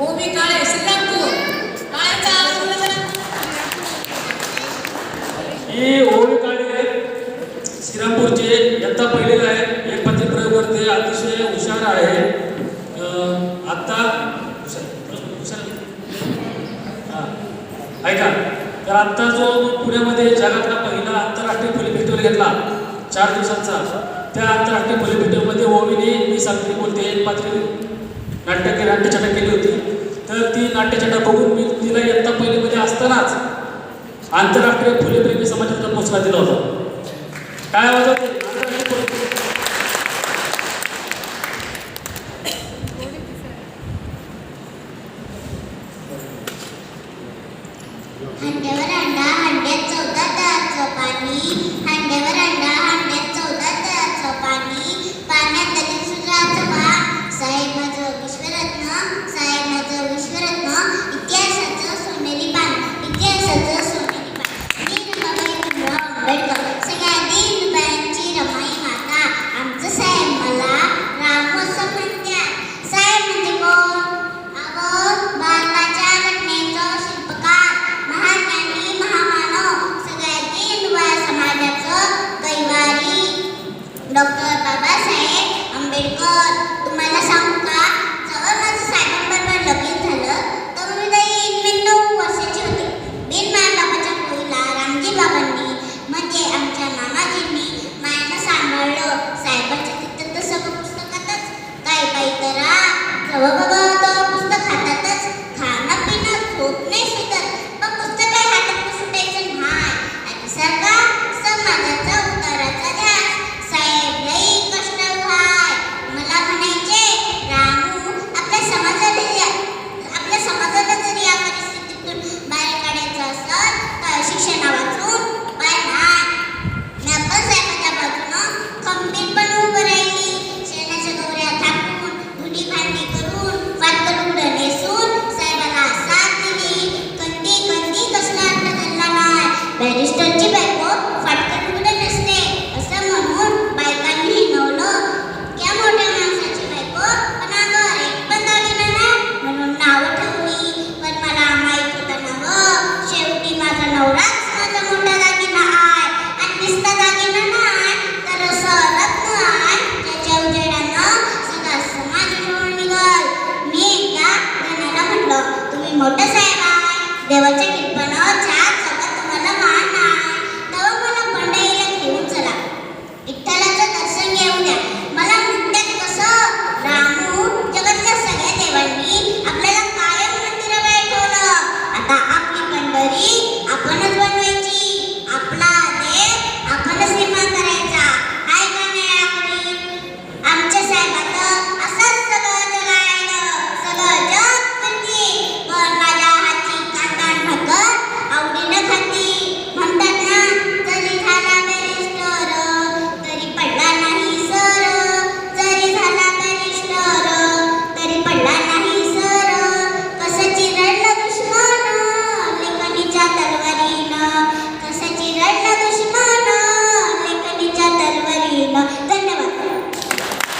भूमी काळे सिद्धापूर काळ्याचा ही ओवी काळे श्रीरामपूरचे यंदा पहिलेला आहे. हे पतिप्रयोग ते अतिशय हुशार आहे. आत्ता ऐका. तर आत्ता जो पुण्यामध्ये जगातला पहिला आंतरराष्ट्रीय फिल्म घेतला चार दिवसांचा त्या आंतरराष्ट्रीय फिल्म ओमीने मी सांगितले बोलते पात्र नाट्य नाट्यछटा केली होती. तर ती नाट्यछटा बघून मी तिला इयत्ता पहिलीमध्ये असतानाच आंतरराष्ट्रीय फुलेप्रेमी समाजात पोचला दिला होता. काय आवाज हंडेवर अंडा हांड्यात चौदा दात पाणी हंडेवर Halo, motorcycle. They were checking.